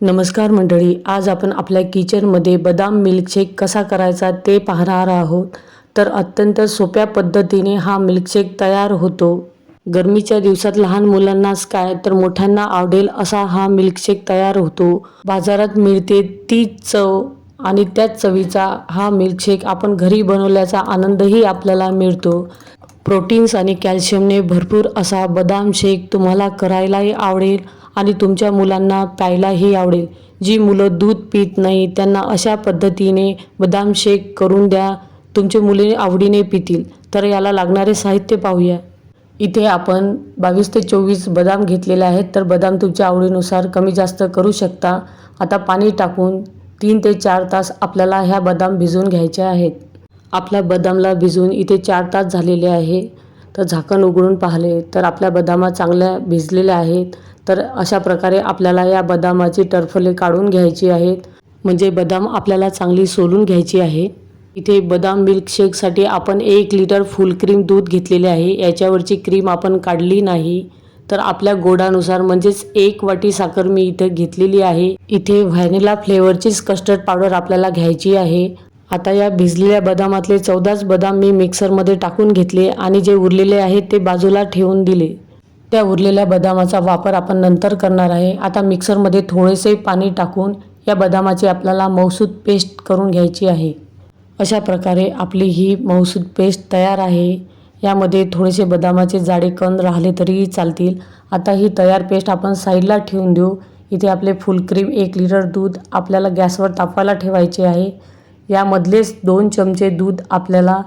नमस्कार मंडळी आज आपण आपल्या किचनमध्ये बदाम मिल्कशेक कसा करायचा ते पाहणार आहोत. तर अत्यंत सोप्या पद्धतीने हा मिल्कशेक तयार होतो. गरमीच्या दिवसात लहान मुलांनाच काय तर मोठ्यांना आवडेल असा हा मिल्कशेक तयार होतो. बाजारात मिळते तीच चव आणि त्याच चवीचा हा मिल्कशेक आपण घरी बनवल्याचा आनंदही आपल्याला मिळतो. प्रोटीन्स आणि कॅल्शियमने भरपूर असा बदाम शेक तुम्हाला करायलाही आवडेल. आणि तुमच्या मुलांना प्यायलाही आवडेल. जी मुलं दूध पित नाही त्यांना अशा पद्धतीने बदाम शेक करून द्या. तुमचे मुले आवडीने पितील. तर याला लागणारे साहित्य पाहूया. इथे आपण बावीस ते चोवीस बदाम घेतलेले आहेत. तर बदाम तुमच्या आवडीनुसार कमी जास्त करू शकता. आता पाणी टाकून तीन ते चार तास आपल्याला ह्या बदाम भिजवून घ्यायचे आहेत. आपल्या बदामला भिजून इथे चार तास झालेले आहे. तर झाकण उघडून पाहिले तर आपल्या बदामा चांगल्या भिजलेल्या आहेत. तर अशा प्रकारे आपल्याला या बदामाची टरफले काढून घ्यायची आहेत. म्हणजे बदाम आपल्याला चांगली सोलून घ्यायची आहे. इथे बदाम मिल्कशेकसाठी आपण एक लिटर फुल क्रीम दूध घेतलेले आहे. याच्यावरची क्रीम आपण काढली नाही. तर आपल्या गोडानुसार म्हणजेच एक वाटी साखर मी इथे घेतलेली आहे. इथे व्हॅनिला फ्लेवरचीच कस्टर्ड पावडर आपल्याला घ्यायची आहे. आता या भिजलेल्या बदामातले चौदाच बदाम मी मिक्सरमध्ये टाकून घेतले आणि जे उरलेले आहेत ते बाजूला ठेवून दिले. त्या उरलेल्या बदामाचा वापर आपण नंतर करणार आहे. आता मिक्सरमध्ये थोडेसे पाणी टाकून या बदामाची आपल्याला मौसूद पेस्ट करून घ्यायची आहे. अशा प्रकारे आपली ही मौसूद पेस्ट तयार आहे. यामध्ये थोडेसे बदामाचे जाडे कण राहिले तरीही चालतील. आता ही तयार पेस्ट आपण साईडला ठेवून देऊ. इथे आपले फुल क्रीम एक लिटर दूध आपल्याला गॅसवर तापवायला ठेवायचे आहे. यामधलेच दोन चमचे दूध आपल्याला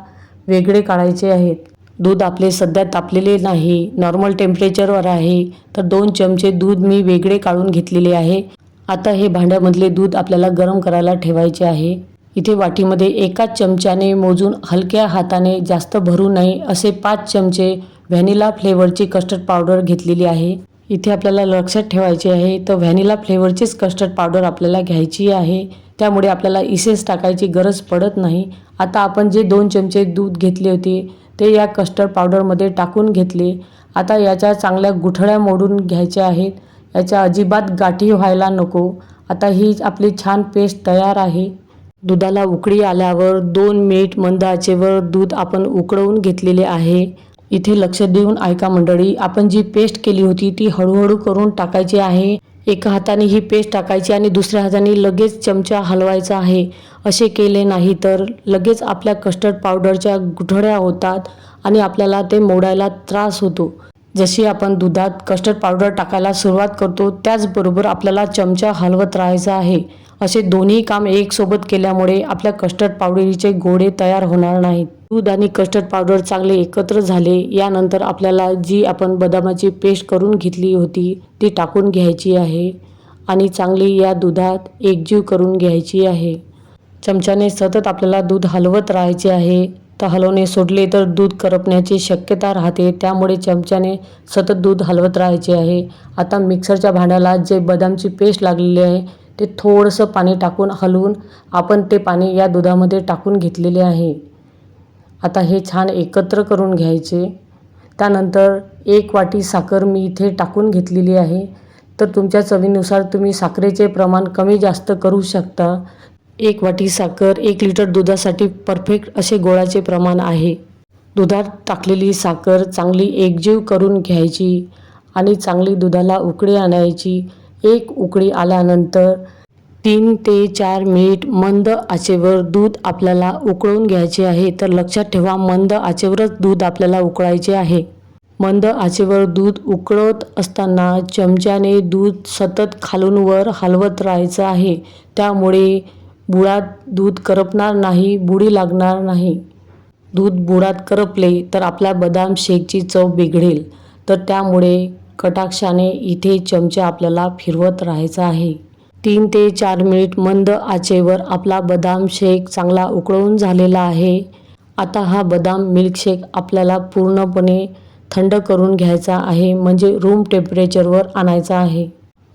वेगळे काढायचे आहेत. दूध आपले सध्या तापलेले नाही नॉर्मल टेम्परेचरवर आहे तर दोन चमचे दूध मी वेगळे काढून घेतलेले आहे. आता हे भांड्यामधले दूध आपल्याला गरम करायला ठेवायचे आहे. इथे वाटीमध्ये एकाच चमच्याने मोजून हलक्या हाताने जास्त भरू नये असे पाच चमचे व्हॅनिला फ्लेवरची कस्टर्ड पावडर घेतलेली आहे. इथे आपल्याला लक्षात ठेवायचे आहे तर व्हॅनिला फ्लेवरचीच कस्टर्ड पावडर आपल्याला घ्यायची आहे. त्यामुळे आपल्याला इसेस टाकायची गरज पडत नाही. आता आपण जे दोन चमचे दूध घेतले होते ते या कस्टर्ड पावडरमध्ये टाकून घेतले. आता याच्या चांगल्या गुठळ्या मोडून घ्यायच्या आहेत. याच्या अजिबात गाठी व्हायला नको. आता ही आपली छान पेस्ट तयार आहे. दुधाला उकळी आल्यावर दोन मिनिट मंद आचेवर दूध आपण उकळवून घेतलेले आहे. इथे लक्ष देऊन ऐका मंडळी आपण जी पेस्ट केली होती ती हळूहळू करून टाकायची आहे. एका हाताने ही पेस्ट टाकायची आणि दुसऱ्या हाताने लगेच चमचा हलवायचा आहे. असे केले नाही तर लगेच आपल्या कस्टर्ड पावडरच्या गुठळ्या होतात आणि आपल्याला ते मोडायला त्रास होतो. जशी आपण दुधात कस्टर्ड पावडर टाकायला सुरुवात करतो त्याचबरोबर आपल्याला चमचा हलवत राहायचा आहे. असे दोन्ही काम एकसोबत केल्यामुळे आपल्या कस्टर्ड पावडरीचे गोळे तयार होणार नाहीत. दूध आणि कस्टर्ड पावडर चांगले एकत्र झाले यानंतर आपल्याला जी आपण बदामाची पेस्ट करून घेतली होती ती टाकून घ्यायची आहे आणि चांगली या दुधात एकजीव करून घ्यायची आहे. चमच्याने सतत आपल्याला दूध हलवत राहायचे आहे. तर हलवणे सोडले तर दूध करपण्याची शक्यता राहते त्यामुळे चमच्याने सतत दूध हलवत राहायचे आहे. आता मिक्सरच्या भांड्याला जे बदामची पेस्ट लागलेली आहे ते थोडंसं पाणी टाकून हलवून आपण ते पाणी या दुधामध्ये टाकून घेतलेले आहे. आता हे छान एकत्र करून घ्यायचे. त्यानंतर एक वाटी साखर मी इथे टाकून घेतलेली आहे. तर तुमच्या चवीनुसार तुम्ही साखरेचे प्रमाण कमी जास्त करू शकता. एक वाटी साखर एक लिटर दुधासाठी परफेक्ट असे गोळाचे प्रमाण आहे. दुधात टाकलेली साखर चांगली एकजीव करून घ्यायची आणि चांगली दुधाला उकळी आणायची. एक उकळी आल्यानंतर तीन ते चार मिनिट मंद आचेवर दूध आपल्याला उकळून घ्यायचे आहे. तर लक्षात ठेवा मंद आचेवरच दूध आपल्याला उकळायचे आहे. मंद आचेवर दूध उकळत असताना चमच्याने दूध सतत खालून वर हलवत राहायचं आहे. त्यामुळे बुळात दूध करपणार नाही बुडी लागणार नाही. दूध बुडात करपले तर आपल्या बदाम शेकची चव बिघडेल. तर त्यामुळे कटाक्षाने इथे चमचा आपल्याला फिरवत राहायचा आहे. तीन ते चार मिनिट मंद आचेवर आपला बदाम शेक चांगला उकळून झालेला आहे. आता हा बदाम मिल्कशेक आपल्याला पूर्णपणे थंड करून घ्यायचा आहे म्हणजे रूम टेम्परेचरवर आणायचा आहे.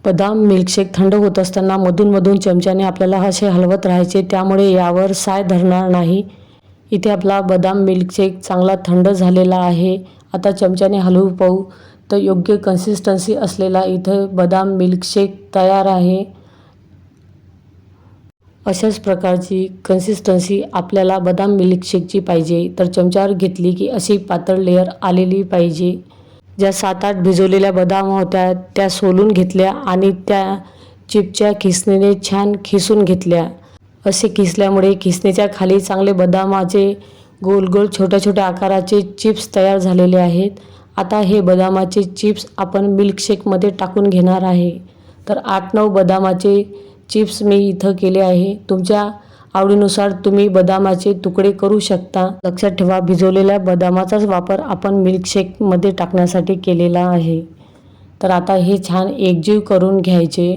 बदाम मिल्कशेक थंड होत असताना मधूनमधून चमच्याने आपल्याला असे हलवत राहायचे त्यामुळे यावर साय धरणार नाही. इथे आपला बदाम मिल्कशेक चांगला थंड झालेला आहे. आता चमच्याने हलवू पाहू. तर योग्य कन्सिस्टन्सी असलेला इथे बदाम मिल्कशेक तयार आहे. अशाच प्रकारची कन्सिस्टन्सी आपल्याला बदाम मिल्कशेकची पाहिजे. तर चमच्यावर घेतली की अशी पातळ लेअर आलेली पाहिजे. ज्या सात आठ भिजवलेल्या बदाम होत्या त्या सोलून घेतल्या आणि त्या चिपच्या खिसणीने छान खिसून घेतल्या. असे किसल्यामुळे खिसणीच्या खाली चांगले बदामाचे गोल गोल छोट्या छोट्या आकाराचे चिप्स तयार झालेले आहेत. आता हे बदामाचे चिप्स आपण मिल्कशेकमध्ये टाकून घेणार आहे. तर आठ नऊ बदामाचे चिप्स मी इथं केले आहे. तुमच्या आवडीनुसार तुम्ही बदामाचे तुकडे करू शकता. लक्षात ठेवा भिजवलेल्या बदामाचाच वापर आपण मिल्कशेकमध्ये टाकण्यासाठी केलेला आहे. तर आता हे छान एकजीव करून घ्यायचे.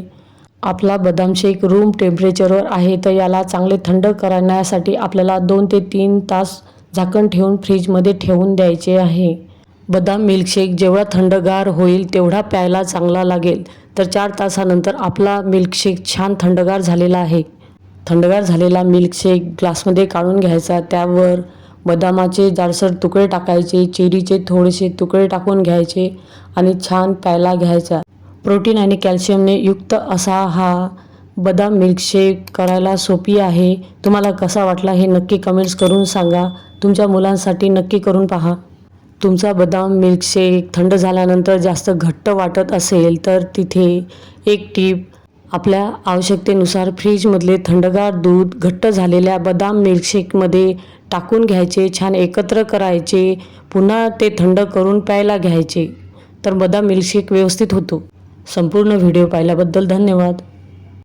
आपला बदाम शेक रूम टेम्परेचरवर आहे तर याला चांगले थंड करण्यासाठी आपल्याला दोन ते तीन तास झाकण ठेवून फ्रीजमध्ये ठेवून द्यायचे आहे. बदाम मिल्कशेक जेवढा थंडगार होईल तेवढा प्यायला चांगला लागेल. तर चार तासानंतर आपला मिल्कशेक छान थंडगार झालेला आहे. थंडगार झालेला मिल्कशेक ग्लासमध्ये काढून घ्यायचा. त्यावर बदामाचे जाडसर तुकडे टाकायचे चेरीचे थोडेसे तुकडे टाकून घ्यायचे आणि छान प्यायला घ्यायचा. प्रोटीन आणि कॅल्शियमने युक्त असा हा बदाम मिल्कशेक करायला सोपी आहे. तुम्हाला कसा वाटला हे नक्की कमेंट्स करून सांगा. तुमच्या मुलांसाठी नक्की करून पहा. तुमचा बदाम मिल्कशेक थंड झाल्यानंतर जास्त घट्ट वाटत असेल तर तिथे एक टीप आपल्या आवश्यकतेनुसार फ्रीजमधले थंडगार दूध घट्ट झालेल्या बदाम मिल्कशेकमध्ये टाकून घ्यायचे छान एकत्र करायचे पुन्हा ते थंड करून प्यायला घ्यायचे. तर बदाम मिल्कशेक व्यवस्थित होतो. संपूर्ण व्हिडिओ पाहिल्याबद्दल धन्यवाद.